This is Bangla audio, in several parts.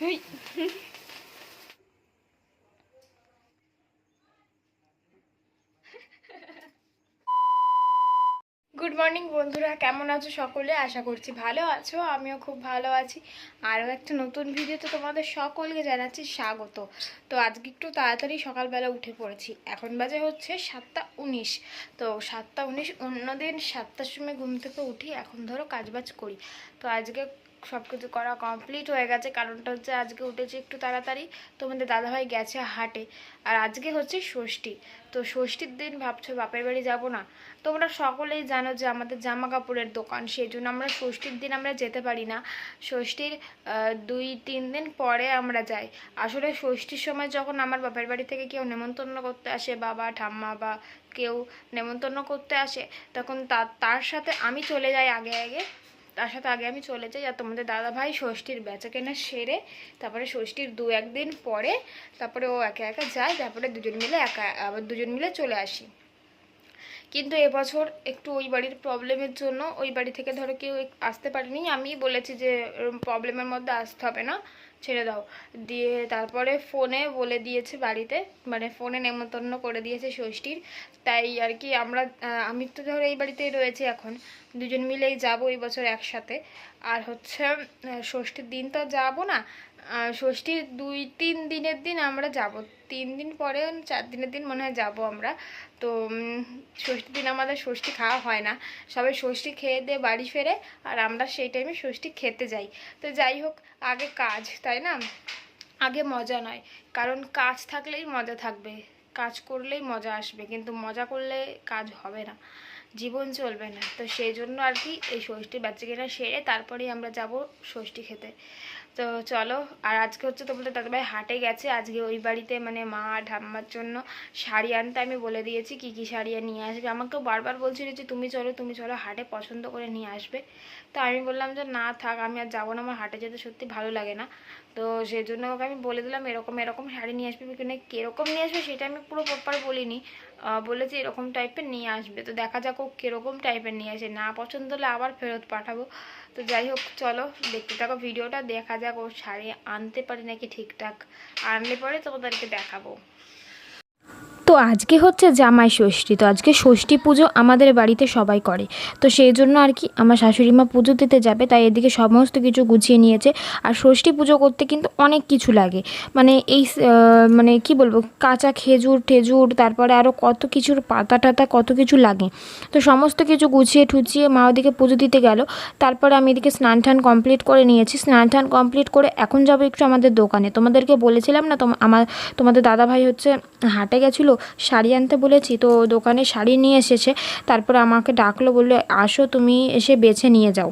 গুড মর্নিং বন্ধুরা। কেমন আছো সকলে? আশা করছি ভালো আছো, আমিও খুব ভালো আছি। আরও একটা নতুন ভিডিওতে তোমাদের সকলকে জানাচ্ছি স্বাগত। তো আজকে একটু তাড়াতাড়ি সকালবেলা উঠে পড়েছি। এখন বাজে হচ্ছে সাতটা উনিশ। তো সাতটা উনিশ অন্যদিন সাতটার সময় ঘুম থেকে উঠি, এখন ধরো কাজবাজ করি। তো আজকে সব কিছু করা কমপ্লিট হয়ে গেছে। কারণটা হচ্ছে আজকে উঠেছি একটু তাড়াতাড়ি। তোমাদের দাদাভাই গেছে হাটে। আর আজকে হচ্ছে ষষ্ঠী। তো ষষ্ঠীর দিন ভাবছ বাপের বাড়ি যাব না? তোমরা সকলেই জানো যে আমাদের জামা কাপড়ের দোকান সেই জন্য আমরা ষষ্ঠীর দিন আমরা যেতে পারি না। ষষ্ঠীর দুই, তিন দিন পরে আমরা যাই। আসলে ষষ্ঠীর সময় যখন আমার বাপের বাড়ি থেকে কেউ নেমন্তন্ন করতে আসে, বাবা, ঠাম্মা বা কেউ নেমন্তন্ন করতে আসে, তখন তার তার সাথে আমি চলে যাই আগে আগে। তার সাথে আগে আমি চলে যাই আর তোমাদের দাদা ভাই ষষ্ঠীর বেচা কেনা সেরে তারপরে ষষ্ঠীর দু একদিন পরে তারপরে ও একা একা যায়, তারপরে দুজন মিলে একা, আবার দুজন মিলে চলে আসি। কিন্তু এবছর একটু ওই বাড়ির প্রবলেমের জন্য, ওই বাড়ি থেকে ধরো কেউ আসতে পারেনি। আমি বলেছি যে প্রবলেমের মধ্যে আসতে হবে না। ছেড়ে দাও। দিয়ে তারপরে ফোনে বলে দিয়েছে বাড়িতে মানে ফোনে নেমন্তন্ন করে দিয়েছে ষষ্ঠীর। তাই আর কি আমরা আমি তো ধরো এই বাড়িতেই রয়েছি এখন। দুজন মিলেই যাব এই বছর একসাথে। আর হচ্ছে ষষ্ঠীর দিন তো যাব না। ষষ্ঠীর দুই, তিন দিনের দিন আমরা যাব। তিন দিন পরে চার দিনের দিন মনে হয় যাব আমরা। তো ষষ্ঠীর দিন আমাদের ষষ্ঠী খাওয়া হয় না। সবাই ষষ্ঠী খেয়ে দিয়ে বাড়ি ফেরে আর আমরা সেই টাইমে ষষ্ঠী খেতে যাই। তো যাই হোক, আগে কাজ, তাই না? আগে মজা নয়। কারণ কাজ থাকলেই মজা থাকবে। কাজ করলেই মজা আসবে। কিন্তু মজা করলে কাজ হবে না। জীবন চলবে না। তো সেই জন্য আর কি এই ষষ্ঠী বাচ্চা কেনা সেরে তারপরেই আমরা যাব ষষ্ঠী খেতে। তো চলো, আর আজকে হচ্ছে তো তোমাদের দাদাভাই হাটে গেছে। আজকে ওই বাড়িতে মানে মা ঠাম্মার জন্য শাড়ি আনতে আমি বলে দিয়েছি, কি কি শাড়ি নিয়ে আসবে। আমাকেও বারবার বলছিল যে, তুমি চলো তুমি চলো, হাটে পছন্দ করে নিয়ে আসবে। তো আমি বললাম যে, না থাক, আমি আর যাব না, আমার হাটে যেতে সত্যি ভালো লাগে না। তো সেই জন্য ওকে আমি বলে দিলাম, এরকম এরকম শাড়ি নিয়ে আসবে কিন্তু কীরকম নিয়ে আসবে সেটা আমি পুরো প্রপার বলিনি। বলেছি এরকম টাইপের নিয়ে আসবে। তো দেখা যাক ও কীরকম টাইপের নিয়ে আসে। না পছন্দ হলে আবার ফেরত পাঠাবো। তো যাই হোক, চলো দেখতে থাকো ভিডিওটা। দেখা যাক ও শাড়ি আনতে পারি নাকি ঠিকঠাক। আনলে পরে তোমাদেরকে দেখাবো। তো আজকে হচ্ছে জামাই ষষ্ঠী, তো আজকে ষষ্ঠী পুজো আমাদের বাড়িতে সবাই করে। তো সেই জন্য আর কি আমার শাশুড়ি মা পুজো দিতে যাবে, তাই এদিকে সমস্ত কিছু গুছিয়ে নিয়েছে। আর ষষ্ঠী পুজো করতে কিন্তু অনেক কিছু লাগে। মানে এই মানে কি বলব, কাঁচা খেজুর টেজুর তারপরে আরও কত কিছুর পাতা টাতা কত কিছু লাগে। তো সমস্ত কিছু গুছিয়ে ঠুচিয়ে মা ওদিকে পুজো দিতে গেল। তারপরে আমি এদিকে স্নান টান কমপ্লিট করে নিয়েছি। স্নান টান কমপ্লিট করে এখন যাব একটু আমাদের দোকানে। তোমাদেরকে বলেছিলাম না আমার, তোমাদের দাদা ভাই হচ্ছে হাটে গেছিল শাড়ি আনতে বলেছি, তো দোকানে শাড়ি নিয়ে এসেছে। তারপর আমাকে ডাকলো, বলল, আসো, তুমি এসে বেছে নিয়ে যাও।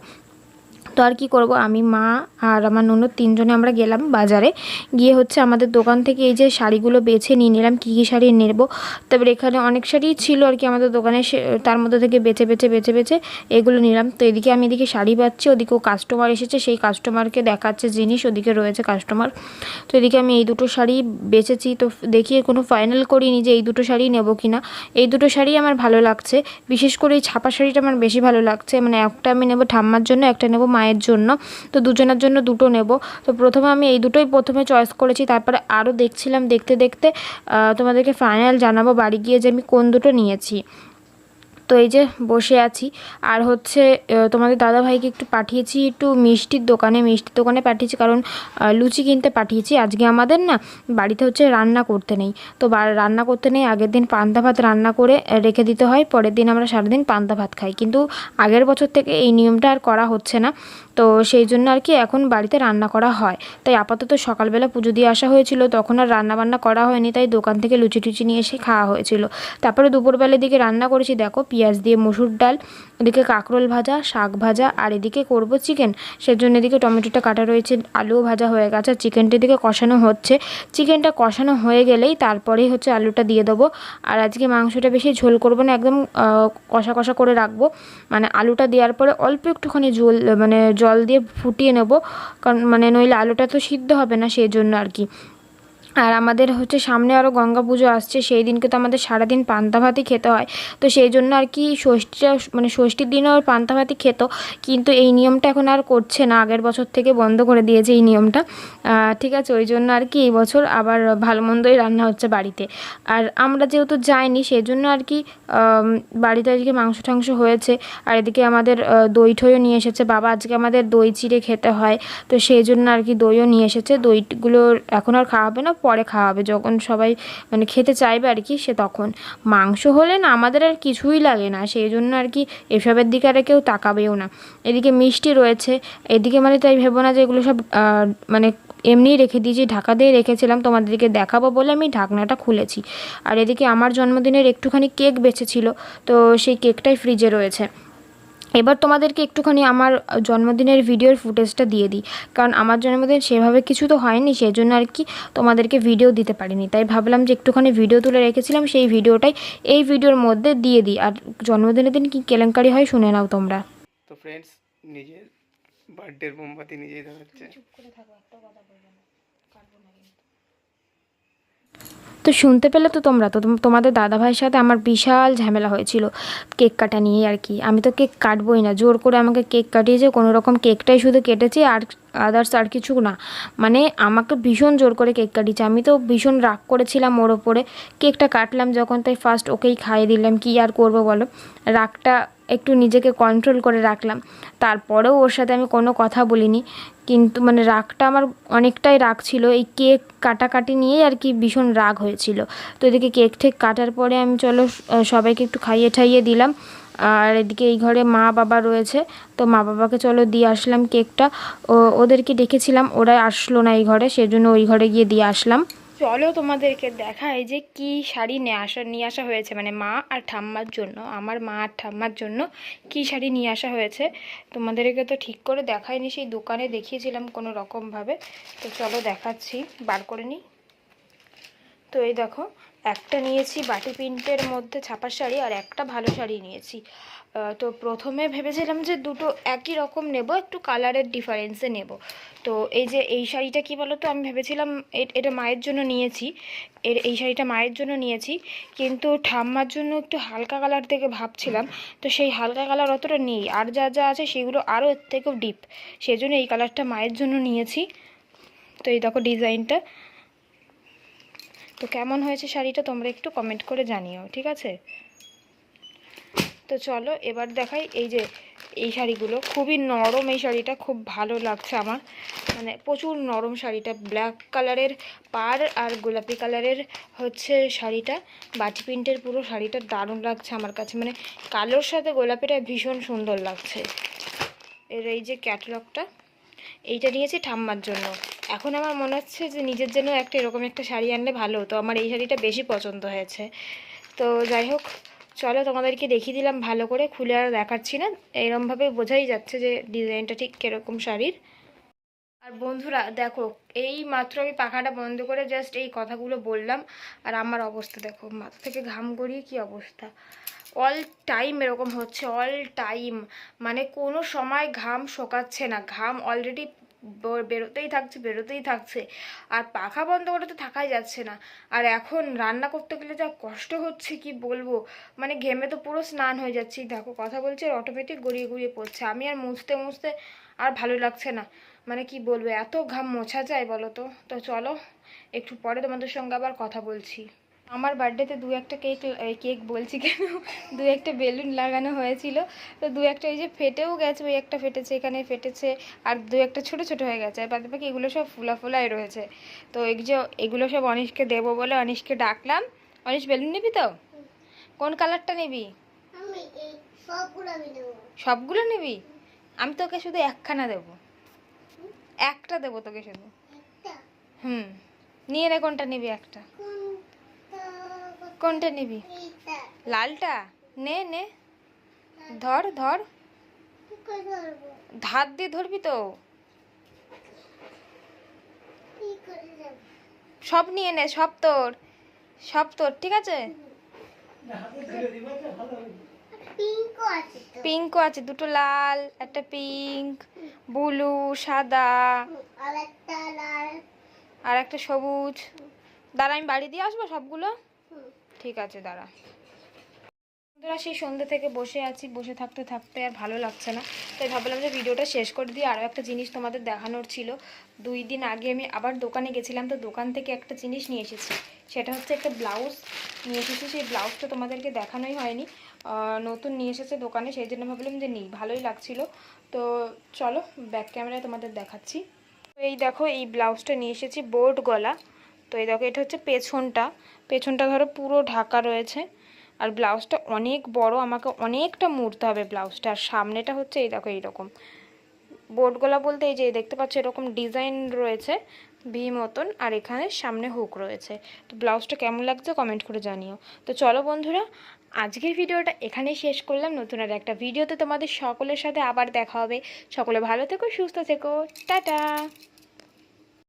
তো আর কি করব? আমি, মা আর আমার ননদ তিনজনে আমরা গেলাম বাজারে। গিয়ে হচ্ছে আমাদের দোকান থেকে এই যে শাড়িগুলো বেছে নিয়ে নিলাম, কী কী শাড়ি নেব? তারপরে এখানে অনেক শাড়ি ছিল আর কি আমাদের দোকানে তার মধ্যে থেকে বেছে বেছে বেছে বেছে এগুলো নিলাম। তো এদিকে আমি এদিকে শাড়ি পাচ্ছি ওদিকেও কাস্টমার এসেছে, সেই কাস্টমারকে দেখাচ্ছে জিনিস, ওদিকে রয়েছে কাস্টমার তো এদিকে আমি এই দুটো শাড়ি বেছেছি, তো দেখি কোনো ফাইনাল করিনি যে এই দুটো শাড়ি নেব কি না এই দুটো শাড়ি আমার ভালো লাগছে, বিশেষ করে এই ছাপা শাড়িটা আমার বেশি ভালো লাগছে। মানে একটা আমি নেব ঠাম্মার জন্য, একটা নেব মায়ের জন্য। তো দুজনের জন্য দুটো নেব। তো প্রথমে আমি এই দুটোই প্রথমে চয়েস করেছি, তারপরে আরও দেখছিলাম, দেখতে দেখতে তোমাদেরকে ফাইনাল জানাব বাড়ি গিয়ে যে আমি কোন দুটো নিয়েছি। তো এই যে বসে আছি। আর হচ্ছে তোমাদের দাদা ভাইকে একটু পাঠিয়েছি একটু মিষ্টির দোকানে মিষ্টির দোকানে পাঠিয়েছি কারণ লুচি কিনতে পাঠিয়েছি। আজকে আমাদের না বাড়িতে হচ্ছে রান্না করতে নেই। তো রান্না করতে নেই, আগের দিন পান্তা ভাত রান্না করে রেখে দিতে হয়, পরের দিন আমরা সারাদিন পান্তা ভাত খাই। কিন্তু আগের বছর থেকে এই নিয়মটা আর করা হচ্ছে না। তো সেই জন্য আর কি এখন বাড়িতে রান্না করা হয়। তাই আপাতত সকালবেলা পুজো দিয়ে আসা হয়েছিল, তখন আর রান্না বান্না করা হয়নি। তাই দোকান থেকে লুচি টুচি নিয়ে এসে খাওয়া হয়েছিল। তারপরে দুপুরবেলার দিকে রান্না করেছি। দেখো পেঁয়াজ দিয়ে মসুর ডাল ওদিকে কাঁকরোল ভাজা, শাক ভাজা, আর এদিকে করব চিকেন। সেজন্য এদিকে টমেটোটা কাটা রয়েছে, আলুও ভাজা হয়ে গেছে, আর চিকেনটা এদিকে কষানো হচ্ছে। চিকেনটা কষানো হয়ে গেলেই তারপরেই হচ্ছে আলুটা দিয়ে দেবো। আর আজকে মাংসটা বেশি ঝোল করব না, একদম কষা কষা করে রাখব। মানে আলুটা দেওয়ার পরে অল্প একটুখানি ঝোল মানে জল দিয়ে ফুটিয়ে নেব। কারণ মানে নইলে আলুটা তো সিদ্ধ হবে না সেই জন্য আর কি। আর আমাদের হচ্ছে সামনে আরও গঙ্গা পুজো আসছে, সেই দিনকে তো আমাদের সারাদিন পান্তা ভাতই খেতে হয়। তো সেই জন্য আর কি ষষ্ঠীটা মানে ষষ্ঠীর দিনও পান্তা ভাতই খেত, কিন্তু এই নিয়মটা এখন আর করছে না। আগের বছর থেকে বন্ধ করে দিয়েছে এই নিয়মটা। ঠিক আছে, ওই জন্য আর কি এই বছর আবার ভালো মন্দই রান্না হচ্ছে বাড়িতে। আর আমরা যেহেতু যাইনি, সেই জন্য আর কি বাড়িতে আজকে মাংস টাংস হয়েছে। আর এদিকে আমাদের দই ঠইও নিয়ে এসেছে। বাবা আজকে আমাদের দই চিড়ে খেতে হয়। তো সেই জন্য আর কি দইও নিয়ে এসেছে। দইগুলো এখন আর খাওয়া হবে না। পরে খাওয়া হবে যখন সবাই মানে খেতে চাইবে আর কি, সে তখন। মাংস হলে না আমাদের আর কিছুই লাগে না সেই জন্য আর কি এসবের দিকে আর কেউ তাকাবেও না। এদিকে মিষ্টি রয়েছে, এদিকে মানে তাই ভেবো না যে এগুলো সব মানে এমনিই রেখে দিয়েছি, ঢাকা দিয়ে রেখেছিলাম, তোমাদেরকে দেখাবো বলে আমি ঢাকনাটা খুলেছি। আর এদিকে আমার জন্মদিনের একটুখানি কেক বেঁচেছিল, তো সেই কেকটাই ফ্রিজে রয়েছে। এবার তোমাদেরকে একটুখানি আমার জন্মদিনের ভিডিওর ফুটেজটা দিয়ে দিই। কারণ আমার জন্মদিন সেভাবে কিছু তো হয়নি সেই জন্য আর কি তোমাদেরকে ভিডিও দিতে পারিনি। তাই ভাবলাম যে একটুখানি ভিডিও তুলে রেখেছিলাম সেই ভিডিওটাই এই ভিডিওর মধ্যে দিয়ে দিই। আর জন্মদিনের দিন কি কেলেঙ্কারি হয় শুনে নাও তোমরা। তো ফ্রেন্ডস নিজের বার্থডের মোমবাতি নিজেই ধরাচ্ছে। তো শুনতে পেলে তো তোমরা। তো তোমাদের দাদাভাইয়ের সাথে আমার বিশাল ঝামেলা হয়েছিল কেক কাটা নিয়ে আর কি। আমি তো কেক কাটবোই না। জোর করে আমাকে কেক কাটিয়েছে কোনো রকম কেকটাই শুধু কেটেছি আর আদার্স আর কিছু না। মানে আমাকে ভীষণ জোর করে কেক কাটিয়েছে। আমি তো ভীষণ রাগ করেছিলাম ওর ওপরে। কেকটা কাটলাম যখন, তাই ফার্স্ট ওকেই খাইয়ে দিলাম। কি আর করব বলো? রাগটা একটু নিজেকে কন্ট্রোল করে রাখলাম। তারপরেও ওর সাথে আমি কোনো কথা বলিনি। কিন্তু মানে রাগটা আমার অনেকটাই রাগ ছিল। এই কেক কাটাকাটি নিয়েই আর কি ভীষণ রাগ হয়েছিল। তো এদিকে কেক ঠেক কাটার পরে আমি চলো সবাইকে একটু খাইয়ে ঠাইয়ে দিলাম। আর এদিকে এই ঘরে মা বাবা রয়েছে। তো মা বাবাকে চলো দিয়ে আসলাম কেকটা। ওদেরকে ডেকেছিলাম ওরা আসলো না এই ঘরে, সেজন্য ওই ঘরে গিয়ে দিয়ে আসলাম। চলো তোমাদেরকে দেখাই যে কি শাড়ি নিয়ে আসা নিয়ে আসা হয়েছে। মানে মা আর ঠাম্মার জন্য, আমার মা আর ঠাম্মার জন্য কি শাড়ি নিয়ে আসা হয়েছে। তোমাদেরকে তো ঠিক করে দেখায়নি সেই দোকানে দেখিয়েছিলাম কোনো রকমভাবে। তো চলো দেখাচ্ছি, বার করে নিই। তো এই দেখো, একটা নিয়েছি বাটি প্রিন্টের মধ্যে ছাপার শাড়ি আর একটা ভালো শাড়ি নিয়েছি। তো প্রথমে ভেবেছিলাম যে দুটো একই রকম নেব, একটু কালারের ডিফারেন্সে নেব। তো এই যে এই শাড়িটা কি বলো তো আমি ভেবেছিলাম এটা মায়ের জন্য নিয়েছি, এর, এই শাড়িটা মায়ের জন্য নিয়েছি, কিন্তু ঠাম্মার জন্য একটু হালকা কালার থেকে ভাবছিলাম, তো সেই হালকা কালার অতটা নেই, আর যা যা আছে সেগুলো আরও এর থেকেও ডিপ সেই জন্য এই কালারটা মায়ের জন্য নিয়েছি। তো এই দেখো ডিজাইনটা। তো কেমন হয়েছে শাড়িটা তোমরা একটু কমেন্ট করে জানিও, ঠিক আছে? তো চলো, এবার দেখাই এই যে এই শাড়িগুলো। খুবই নরম এই শাড়িটা, খুব ভালো লাগছে আমার। মানে প্রচুর নরম শাড়িটা ব্ল্যাক কালারের পার আর গোলাপি কালারের হচ্ছে শাড়িটা। বাটি প্রিন্টের পুরো শাড়িটা দারুণ লাগছে আমার কাছে। মানে কালোর সাথে গোলাপিটা ভীষণ সুন্দর লাগছে। এর এই যে ক্যাটলগটা এইটা নিয়েছি ঠাম্মার জন্য। এখন আমার মনে হচ্ছে যে নিজের জন্য একটা এরকম একটা শাড়ি আনলে ভালো হতো। আমার এই শাড়িটা বেশি পছন্দ হয়েছে। তো যাই হোক, চলো তোমাদেরকে দেখিয়ে দিলাম ভালো করে, খুলে আর দেখাচ্ছি না। এরমভাবে বোঝাই যাচ্ছে যে ডিজাইনটা ঠিক কীরকম শাড়ির। আর বন্ধুরা, দেখো, এই মাত্র আমি পাখাটা বন্ধ করে জাস্ট এই কথাগুলো বললাম। আর আমার অবস্থা দেখো, মাথা থেকে ঘাম গড়িয়ে কি অবস্থা। অল টাইম এরকম হচ্ছে অল টাইম মানে কোনো সময় ঘাম শোকাচ্ছে না। ঘাম অলরেডি বেরোতেই থাকছে বেরোতেই থাকছে। আর পাখা বন্ধ করে তো থাকাই যাচ্ছে না। আর এখন রান্না করতে গেলে যা কষ্ট হচ্ছে, কি বলব? মানে ঘেমে তো পুরো স্নান হয়ে যাচ্ছি। দেখো, কথা বলছে আর অটোমেটিক গড়িয়ে গড়িয়ে পড়ছে। আমি আর মুছতে মুছতে আর ভালো লাগছে না। মানে কি বলব, এত ঘাম মোছা যায় বলো তো? তো চলো, একটু পরে তোমাদের সঙ্গে আবার কথা বলছি। আমার বার্থডেতে দু একটা কেক কেক বলছি কেন? দু একটা বেলুন লাগানো হয়েছিল। তো দু একটা ওই যে ফেটেও গেছে ওই একটা ফেটেছে এখানে ফেটেছে আর দু একটা ছোট ছোট হয়ে গেছে। আর বাকি বাকি এগুলো সব ফুলা ফুলাই রয়েছে। তো এই যে এগুলো সব অনিশকে দেবো বলে অনিশকে ডাকলাম। অনিশ বেলুন নিবি তো? কোন কালারটা নিবি? সবগুলো নিবি? আমি তোকে শুধু একখানা দেবো। একটা দেবো তোকে শুধু। হুম। নিয়ে নে কোনটা নিবি একটা। কোনটা নিবি? লালটা? নে নে। ধর ধর। ধার দিয়ে ধরবি তো? সব নিয়ে নে, সব তোর সব তোর, ঠিক আছে? পিঙ্কও আছে, দুটো লাল, একটা পিঙ্ক, ব্লু, সাদা। আর একটা সবুজ। দাঁড়া, আমি বাড়ি দিয়ে আসব সবগুলো। ঠিক আছে, দাঁড়া। বন্ধুরা, সেই সন্ধ্যে থেকে বসে আছি। বসে থাকতে থাকতে আর ভালো লাগছে না। তাই ভাবলাম যে ভিডিওটা শেষ করে দিয়ে আরও একটা জিনিস তোমাদের দেখানোর ছিল। দুই দিন আগে আমি আবার দোকানে গেছিলাম, তো দোকান থেকে একটা জিনিস নিয়ে এসেছি। সেটা হচ্ছে একটা ব্লাউজ নিয়ে এসেছি। সেই ব্লাউজটা তোমাদেরকে দেখানোই হয়নি। নতুন নিয়ে এসেছে দোকানে। সেই জন্য ভাবলাম যে নিই, ভালোই লাগছিল। তো চলো ব্যাক ক্যামেরায় তোমাদের দেখাচ্ছি। তো এই দেখো, এই ব্লাউজটা নিয়ে এসেছি বোর্ড গলা। তো এই দেখো, এটা হচ্ছে পেছনটা। পেছনটা ধরো পুরো ঢাকা রয়েছে। আর ব্লাউজটা অনেক বড়, আমাকে অনেকটা মুড়তে হবে ব্লাউজটা। আর সামনেটা হচ্ছে এই দেখো এইরকম। বোর্ড গলা বলতে এই যে দেখতে পাচ্ছ এরকম ডিজাইন রয়েছে ভি মতন আর এখানে সামনে হুক রয়েছে। তো ব্লাউজটা কেমন লাগছে কমেন্ট করে জানিও। তো চলো বন্ধুরা, আজকের ভিডিওটা এখানেই শেষ করলাম। নতুন আর একটা ভিডিওতে তোমাদের সকলের সাথে আবার দেখা হবে। সকলে ভালো থেকো, সুস্থ থেকো। টাটা!